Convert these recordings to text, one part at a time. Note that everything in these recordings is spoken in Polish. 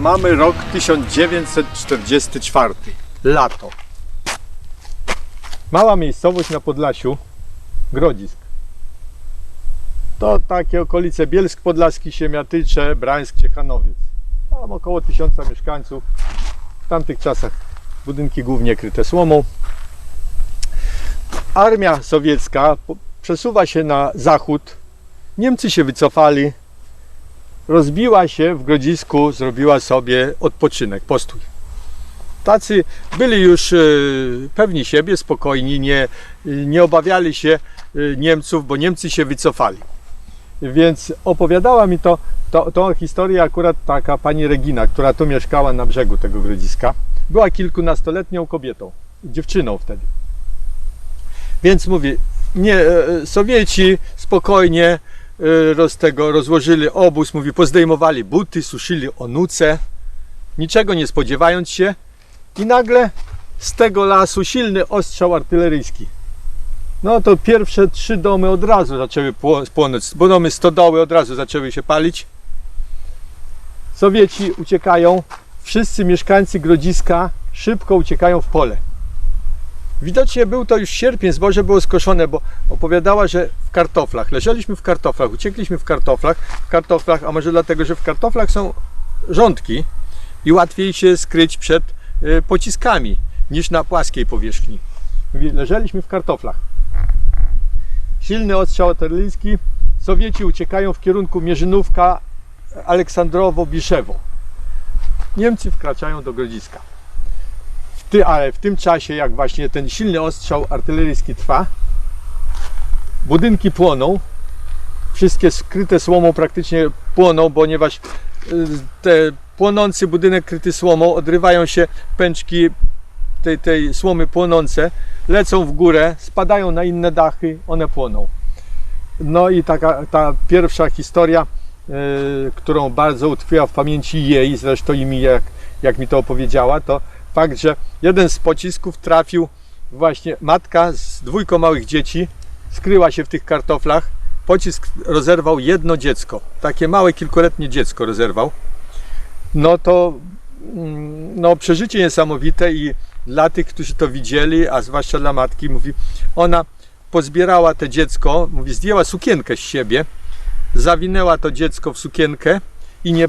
Mamy rok 1944. Lato. Mała miejscowość na Podlasiu. Grodzisk. To takie okolice Bielsk Podlaski, Siemiatycze, Brańsk, Ciechanowiec. Tam około tysiąca mieszkańców. W tamtych czasach budynki głównie kryte słomą. Armia sowiecka przesuwa się na zachód. Niemcy się wycofali. Rozbiła się w Grodzisku, zrobiła sobie odpoczynek, postój. Tacy byli już e, pewni siebie, spokojni, nie, nie obawiali się e, Niemców, bo Niemcy się wycofali. Więc opowiadała mi to, to, tą historię akurat taka pani Regina, która tu mieszkała na brzegu tego Grodziska. Była kilkunastoletnią kobietą, dziewczyną wtedy. Więc mówi, nie, e, Sowieci spokojnie roz tego, rozłożyli obóz, mówi, pozdejmowali buty, suszyli onuce, niczego nie spodziewając się i nagle z tego lasu silny ostrzał artyleryjski. No to pierwsze trzy domy od razu zaczęły pło- płonąć, bo domy stodoły od razu zaczęły się palić. Sowieci uciekają, wszyscy mieszkańcy Grodziska szybko uciekają w pole. Widocznie był to już sierpień, zboże było skoszone, bo opowiadała, że w kartoflach. Leżeliśmy w kartoflach, uciekliśmy w kartoflach, w kartoflach, a może dlatego, że w kartoflach są rządki i łatwiej się skryć przed y, pociskami niż na płaskiej powierzchni. Leżeliśmy w kartoflach. Silny ostrzał artyleryjski. Sowieci uciekają w kierunku Mierzynówka, Aleksandrowo, Biszewo. Niemcy wkraczają do Grodziska. Ty, ale w tym czasie, jak właśnie ten silny ostrzał artyleryjski trwa, budynki płoną, wszystkie skryte słomą praktycznie płoną, ponieważ y, te płonący budynek kryty słomą odrywają się pęczki tej, tej słomy płonące, lecą w górę, spadają na inne dachy, one płoną. No i taka ta pierwsza historia, y, którą bardzo utkwiła w pamięci jej, zresztą i mi, jak, jak mi to opowiedziała, to fakt, że jeden z pocisków trafił właśnie matka z dwójką małych dzieci, skryła się w tych kartoflach. Pocisk rozerwał jedno dziecko, takie małe kilkuletnie dziecko rozerwał. No to mm, no, przeżycie niesamowite i dla tych, którzy to widzieli, a zwłaszcza dla matki, mówi, ona pozbierała to dziecko, mówi, zdjęła sukienkę z siebie, zawinęła to dziecko w sukienkę i nie,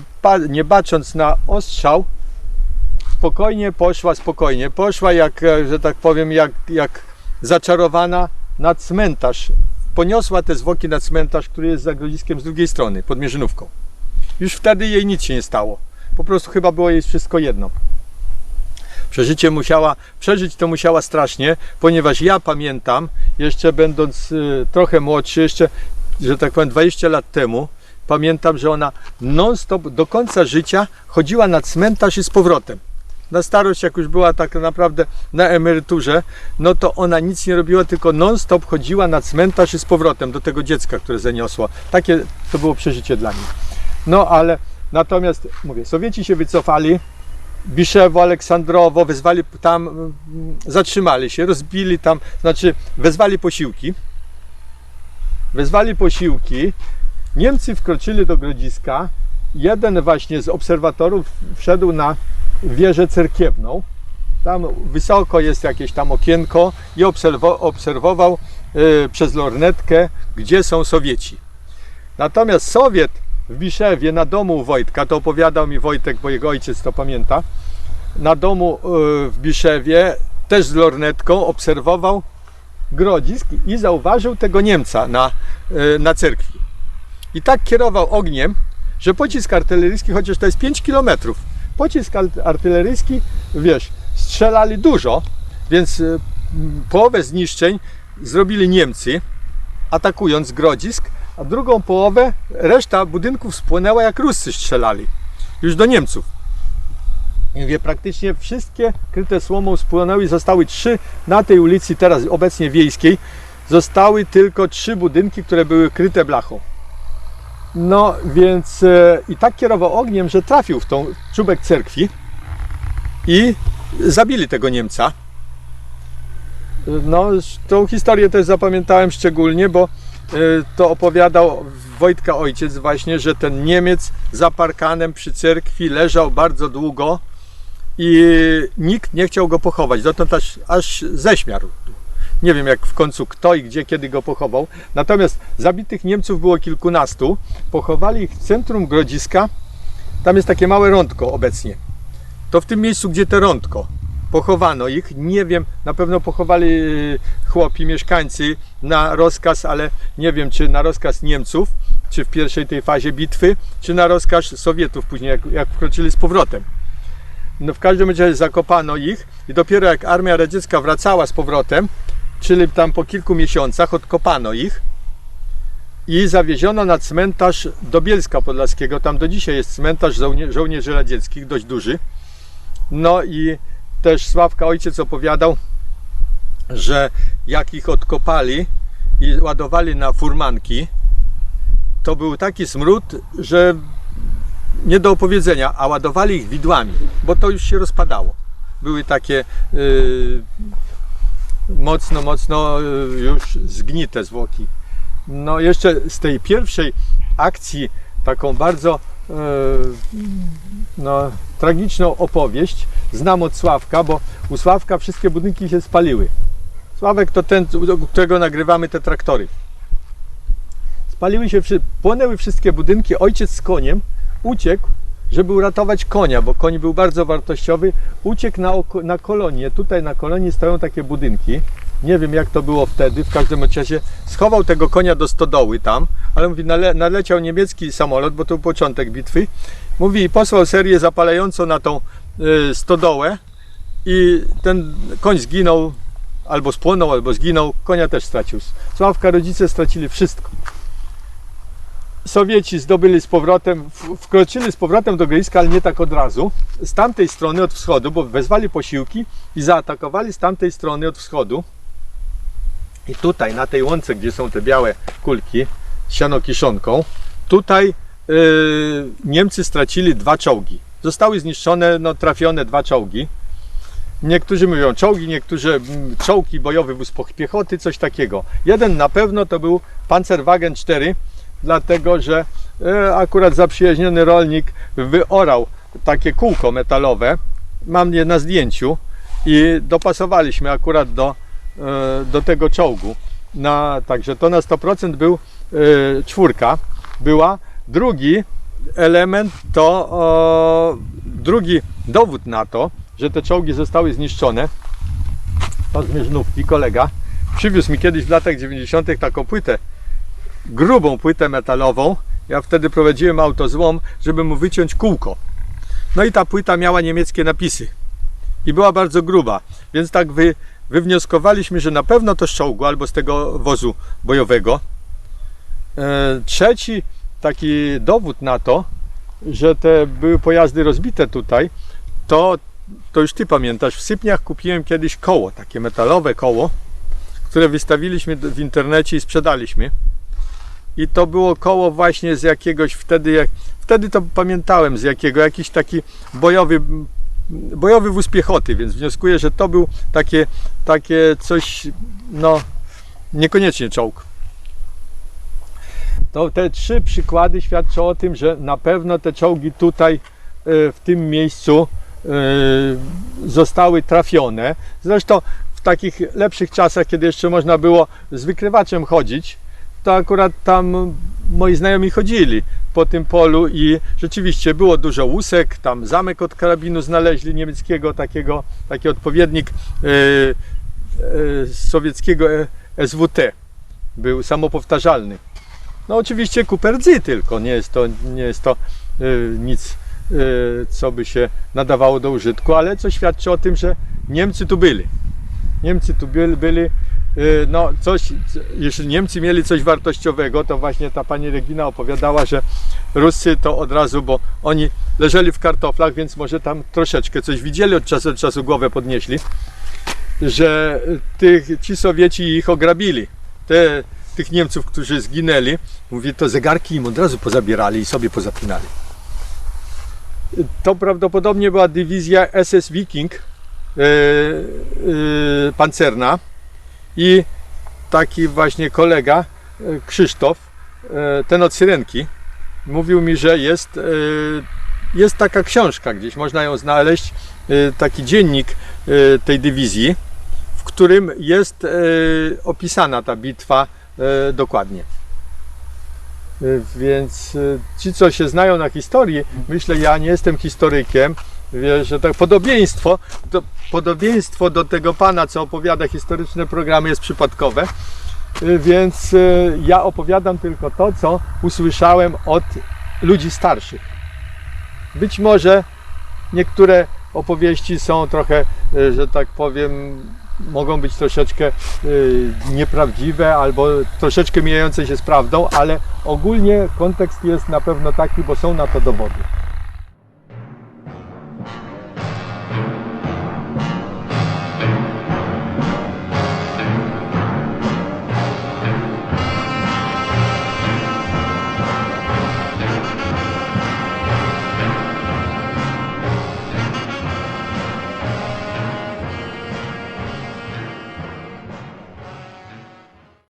nie bacząc na ostrzał, spokojnie poszła, spokojnie poszła, jak, e, że tak powiem, jak, jak zaczarowana na cmentarz. Poniosła te zwłoki na cmentarz, który jest za grodziskiem z drugiej strony, pod Mierzynówką. Już wtedy jej nic się nie stało. Po prostu chyba było jej wszystko jedno. Przeżycie musiała, przeżyć to musiała strasznie, ponieważ ja pamiętam, jeszcze będąc y, trochę młodszy, jeszcze, że tak powiem, 20 lat temu, pamiętam, że ona non-stop do końca życia chodziła na cmentarz i z powrotem. Na starość, jak już była tak naprawdę na emeryturze, no to ona nic nie robiła, tylko non-stop chodziła na cmentarz i z powrotem do tego dziecka, które zaniosła. Takie to było przeżycie dla niej. No ale natomiast, mówię, Sowieci się wycofali, Biszewo, Aleksandrowo, wezwali tam, mm, zatrzymali się, rozbili tam, znaczy wezwali posiłki. Wezwali posiłki. Niemcy wkroczyli do Grodziska. Jeden właśnie z obserwatorów wszedł na wieżę cerkiewną. Tam wysoko jest jakieś tam okienko i obserwo- obserwował y, przez lornetkę, gdzie są Sowieci. Natomiast Sowiet w Biszewie na domu Wojtka, to opowiadał mi Wojtek, bo jego ojciec to pamięta, na domu y, w Biszewie też z lornetką obserwował grodzisk i zauważył tego Niemca na, y, na cerkwi. I tak kierował ogniem, że pocisk artyleryjski, chociaż to jest 5 km, pocisk artyleryjski, wiesz, strzelali dużo, więc y, połowę zniszczeń zrobili Niemcy, atakując grodzisk, a drugą połowę reszta budynków spłonęła jak Ruscy strzelali. Już do Niemców. Mówię, praktycznie wszystkie kryte słomą spłonęły. Zostały trzy na tej ulicy, teraz obecnie wiejskiej. Zostały tylko trzy budynki, które były kryte blachą. No więc e, i tak kierował ogniem, że trafił w tą czubek cerkwi i zabili tego Niemca. No, tą historię też zapamiętałem szczególnie, bo y, to opowiadał Wojtka ojciec właśnie, że ten Niemiec za parkanem przy cerkwi leżał bardzo długo i nikt nie chciał go pochować. Dotąd aż, aż ześmiarł. Nie wiem jak w końcu kto i gdzie, kiedy go pochował. Natomiast zabitych Niemców było kilkunastu. Pochowali ich w centrum Grodziska. Tam jest takie małe rądko obecnie. To w tym miejscu, gdzie te rądko. Pochowano ich. Nie wiem, na pewno pochowali y, chłopi, mieszkańcy na rozkaz, ale nie wiem, czy na rozkaz Niemców, czy w pierwszej tej fazie bitwy, czy na rozkaz Sowietów później, jak, jak wkroczyli z powrotem. No w każdym razie zakopano ich i dopiero jak armia radziecka wracała z powrotem, czyli tam po kilku miesiącach odkopano ich i zawieziono na cmentarz do Bielska Podlaskiego. Tam do dzisiaj jest cmentarz żołnie- żołnierzy radzieckich, dość duży. No i też Sławka ojciec opowiadał, że jak ich odkopali i ładowali na furmanki, to był taki smród, że nie do opowiedzenia, a ładowali ich widłami, bo to już się rozpadało. Były takie yy, mocno, mocno yy, już zgnite zwłoki. No jeszcze z tej pierwszej akcji taką bardzo yy, no, tragiczną opowieść znam od Sławka, bo u Sławka wszystkie budynki się spaliły. Sławek to ten, do którego nagrywamy te traktory. Spaliły się, płonęły wszystkie budynki. Ojciec z koniem uciekł, żeby uratować konia, bo koń był bardzo wartościowy. Uciekł na, na kolonię. Tutaj na kolonii stoją takie budynki. Nie wiem jak to było wtedy, w każdym razie schował tego konia do stodoły tam, ale mówi, nale, naleciał niemiecki samolot, bo to był początek bitwy. Mówi, posłał serię zapalającą na tą y, stodołę i ten koń zginął, albo spłonął, albo zginął, konia też stracił. Sławka rodzice stracili wszystko. Sowieci zdobyli z powrotem, wkroczyli z powrotem do Gryjska, ale nie tak od razu. Z tamtej strony od wschodu, bo wezwali posiłki i zaatakowali z tamtej strony od wschodu. I tutaj, na tej łące, gdzie są te białe kulki, siano kiszonką, tutaj yy, Niemcy stracili dwa czołgi. Zostały zniszczone, no, trafione dwa czołgi. Niektórzy mówią czołgi, niektórzy mm, czołgi bojowy wóz piechoty, coś takiego. Jeden na pewno to był Panzerwagen 4, dlatego że e, akurat zaprzyjaźniony rolnik wyorał takie kółko metalowe. Mam je na zdjęciu i dopasowaliśmy akurat do, e, do tego czołgu. Na, także to na 100% był e, czwórka była. Drugi element to o, drugi dowód na to, że te czołgi zostały zniszczone. Pan z kolega, przywiózł mi kiedyś w latach 90. taką płytę, grubą płytę metalową. Ja wtedy prowadziłem autozłom, żeby mu wyciąć kółko. No i ta płyta miała niemieckie napisy. I była bardzo gruba, więc tak wy, wywnioskowaliśmy, że na pewno to z czołgu albo z tego wozu bojowego. E, Trzeci taki dowód na to, że te były pojazdy rozbite tutaj, to, to już Ty pamiętasz, w Sypniach kupiłem kiedyś koło, takie metalowe koło, które wystawiliśmy w internecie i sprzedaliśmy. I to było koło właśnie z jakiegoś wtedy, jak, wtedy to pamiętałem z jakiego, jakiś taki bojowy, bojowy wóz piechoty, więc wnioskuję, że to był takie, takie coś, no niekoniecznie czołg. To te trzy przykłady świadczą o tym, że na pewno te czołgi tutaj e, w tym miejscu e, zostały trafione. Zresztą w takich lepszych czasach, kiedy jeszcze można było z wykrywaczem chodzić, to akurat tam moi znajomi chodzili po tym polu i rzeczywiście było dużo łusek, tam zamek od karabinu znaleźli niemieckiego, takiego, taki odpowiednik e, e, sowieckiego e, SWT. Był samopowtarzalny. No oczywiście kuperdzy tylko, nie jest to, nie jest to y, nic, y, co by się nadawało do użytku, ale co świadczy o tym, że Niemcy tu byli. Niemcy tu byli, byli no coś, jeśli Niemcy mieli coś wartościowego, to właśnie ta pani Regina opowiadała, że Ruscy to od razu, bo oni leżeli w kartoflach, więc może tam troszeczkę coś widzieli, od czasu do czasu głowę podnieśli, że tych, ci Sowieci ich ograbili. Te, tych Niemców, którzy zginęli, mówię, to zegarki im od razu pozabierali i sobie pozapinali. To prawdopodobnie była dywizja SS Viking e, e, pancerna i taki właśnie kolega Krzysztof, e, ten od Syrenki, mówił mi, że jest, e, jest taka książka gdzieś, można ją znaleźć, e, taki dziennik e, tej dywizji, w którym jest e, opisana ta bitwa e, dokładnie. E, Więc e, ci, co się znają na historii, myślę, ja nie jestem historykiem, wiesz, tak podobieństwo, do, podobieństwo do tego pana, co opowiada historyczne programy jest przypadkowe, Y, więc y, ja opowiadam tylko to, co usłyszałem od ludzi starszych. Być może niektóre opowieści są trochę, y, że tak powiem, mogą być troszeczkę nieprawdziwe albo troszeczkę mijające się z prawdą, ale ogólnie kontekst jest na pewno taki, bo są na to dowody.